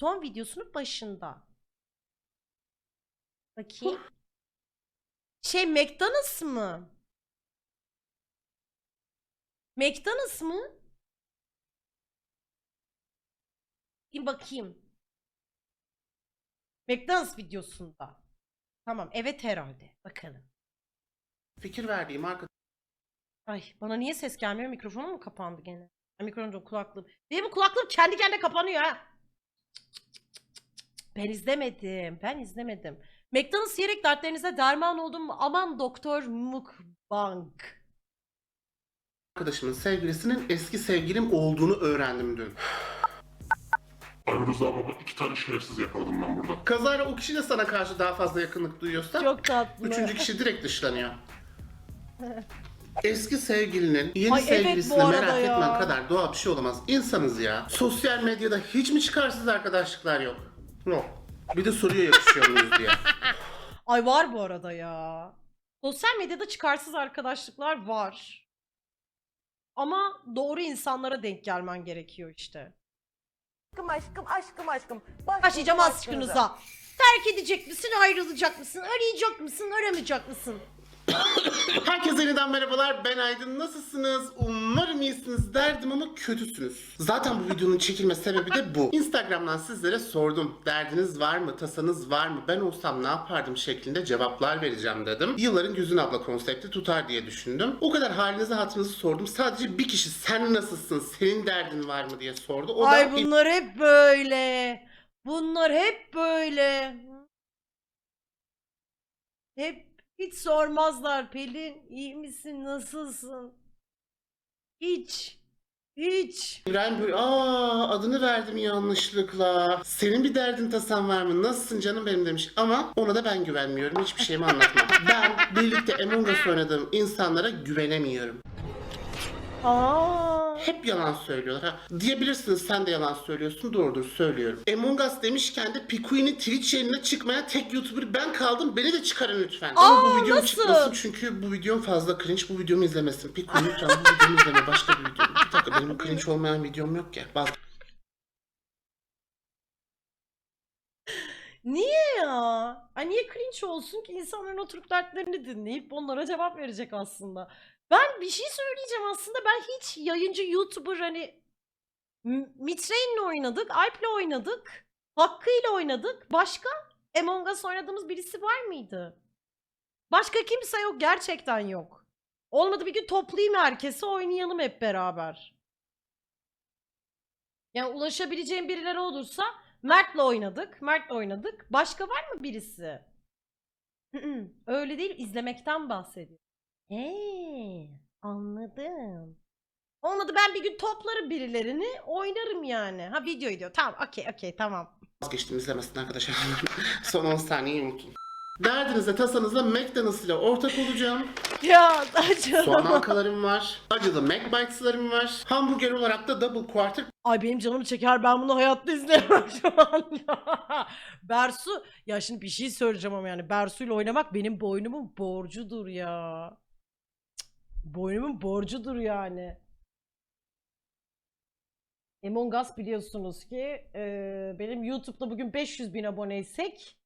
Son videosunun başında. Bakayım. Şey McDonald's mı? McDonald's mı? Bir bakayım. McDonald's videosunda. Tamam evet herhalde. Bakalım. Fikir verdiğim Ay bana niye ses gelmiyor? Mikrofonum mu kapandı gene? Mikrofonum kulaklığım. Benim kulaklığım kendi kendine kapanıyor ha. Ben izlemedim. Ben izlemedim. McDonald's yiyerek dertlerinize derman oldum. Aman doktor mukbang. arkadaşımın sevgilisinin eski sevgilim olduğunu öğrendim dün. Ali Rıza baba iki tane şerefsiz yakaladım ben burada. Kazayla o kişi de sana karşı daha fazla yakınlık duyuyorsa Çok tatlı. üçüncü kişi direkt dışlanıyor. Eski sevgilinin yeni Ay evet sevgilisini bu arada merak ya. etmen kadar doğal bir şey olamaz. İnsanız ya. Sosyal medyada hiç mi çıkarsız arkadaşlıklar yok? Yok. Bir de soruyor yakışıyor muyuz diye. Ay var bu arada ya. Sosyal medyada çıkarsız arkadaşlıklar var. Ama doğru insanlara denk gelmen gerekiyor işte. Aşkım aşkım aşkım aşkım. Başlayacağım aşkınıza. Terk edecek misin, ayrılacak mısın, arayacak mısın, aramayacak mısın? Herkese yeniden merhabalar. Ben Aydın. Nasılsınız? Umarım iyisiniz derdim ama kötüsünüz. Zaten bu videonun çekilme sebebi de bu. Instagram'dan sizlere sordum. Derdiniz var mı? Tasanız var mı? Ben olsam ne yapardım şeklinde cevaplar vereceğim dedim. Yılların Güzün abla konsepti tutar diye düşündüm. O kadar halinizi hatırınızı sordum. Sadece bir kişi sen nasılsın? Senin derdin var mı diye sordu. O Ay da bunlar hep böyle. Bunlar hep böyle. Hep hiç sormazlar Pelin iyi misin nasılsın? Hiç. Hiç. İbrahim böyle aa adını verdim yanlışlıkla. Senin bir derdin tasan var mı? Nasılsın canım benim demiş. Ama ona da ben güvenmiyorum. Hiçbir şeyimi anlatmam. ben birlikte Among Us oynadığım insanlara güvenemiyorum. Aa. Hep yalan söylüyorlar. Ha, diyebilirsiniz sen de yalan söylüyorsun. Doğrudur söylüyorum. Among Us demişken de Pikuin'in Twitch yayınına çıkmayan tek YouTuber ben kaldım. Beni de çıkarın lütfen. Ama Aa, bu videom nasıl? çıkmasın çünkü bu videom fazla cringe. Bu videomu izlemesin. Pikuin lütfen bu videomu izleme. Başka bir video. Bir dakika benim cringe olmayan videom yok ya. Bazı Niye ya? Ay niye cringe olsun ki insanların oturup dertlerini dinleyip onlara cevap verecek aslında. Ben bir şey söyleyeceğim aslında ben hiç yayıncı YouTuber hani M- Mitre'yle oynadık, Alp'le oynadık, Hakkı'yla oynadık. Başka Among Us oynadığımız birisi var mıydı? Başka kimse yok gerçekten yok. Olmadı bir gün toplayayım herkesi oynayalım hep beraber. Yani ulaşabileceğim birileri olursa Mert'le oynadık. Mert'le oynadık. Başka var mı birisi? Öyle değil, izlemekten bahsediyorum. Eee, anladım. Olmadı ben bir gün toplarım birilerini, oynarım yani. Ha video diyor. Tamam, okey, okey, tamam. vazgeçtim izlemesin arkadaşlar. Son 10 saniyeyi unutun. Derdinize tasanızla McDonald's ile ortak olacağım. Ya Soğan acaba. halkalarım var. Acılı McBites'larım var. Hamburger olarak da double quarter Ay benim canım çeker ben bunu hayatta izleyemem şu an ya. Bersu ya şimdi bir şey söyleyeceğim ama yani Bersu'yla oynamak benim boynumun borcudur ya. Cık, Boynumun borcudur yani. Among Us biliyorsunuz ki e, benim YouTube'da bugün 500 bin aboneysek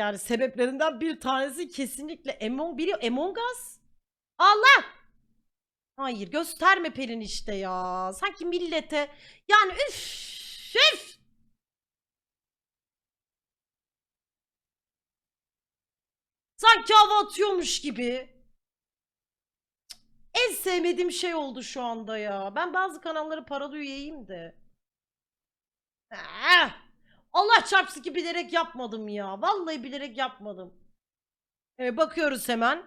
yani sebeplerinden bir tanesi kesinlikle Among biliyor Among Us. Allah! Hayır gösterme Pelin işte ya. Sanki millete yani üf üf. Sanki hava atıyormuş gibi. En sevmediğim şey oldu şu anda ya. Ben bazı kanalları paralı üyeyim de. Ah! Allah çarpsın ki bilerek yapmadım ya. Vallahi bilerek yapmadım. Ee, bakıyoruz hemen.